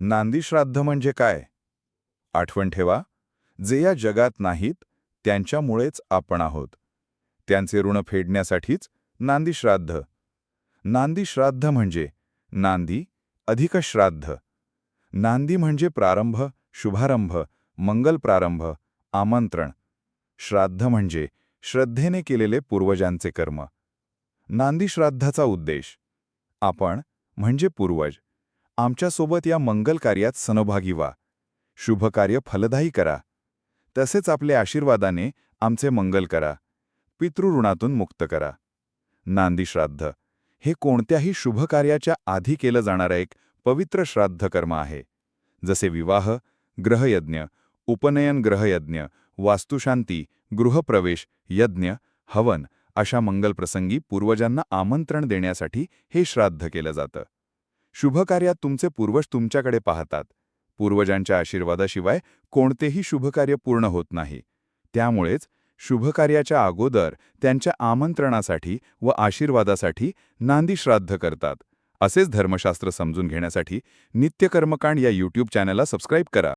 नांदीश्राद्ध म्हणजे काय? आठवण ठेवा जे या जगात नाहीत त्यांच्यामुळेच आपण आहोत. त्यांचे ऋण फेडण्यासाठीच नांदीश्राद्ध नांदीश्राद्ध म्हणजे नांदी अधिक श्राद्ध. नांदी म्हणजे प्रारंभ शुभारंभ मंगल प्रारंभ आमंत्रण. श्राद्ध म्हणजे श्रद्धेने केलेले पूर्वजांचे कर्म. नांदीश्राद्धाचा उद्देश. आपण म्हणजे पूर्वज. आमच्यासोबत या मंगल कार्यात सहभागी व्हा. शुभकार्य फलदायी करा. तसेच आपल्या आशीर्वादाने आमचे मंगल करा. पितृऋणातून मुक्त करा. नांदी श्राद्ध. हे कोणत्याही शुभकार्याच्या आधी केलं जाणारं एक पवित्र श्राद्ध कर्म आहे. जसे विवाह ग्रहयज्ञ उपनयन ग्रहयज्ञ वास्तुशांती गृहप्रवेश यज्ञ हवन अशा मंगलप्रसंगी पूर्वजांना आमंत्रण देण्यासाठी हे श्राद्ध केलं जातं. शुभकार्यात तुमचे पूर्वज तुमच्याकडे पाहतात. पूर्वजांच्या आशीर्वादाशिवाय कोणतेही शुभकार्य पूर्ण होत नाही. त्यामुळेच शुभकार्याच्या अगोदर त्यांच्या आमंत्रणासाठी व आशीर्वादासाठी नांदी श्राद्ध करतात. असेच धर्मशास्त्र समजून घेण्यासाठी नित्यकर्मकांड या यूट्यूब चॅनलला सबस्क्राईब करा.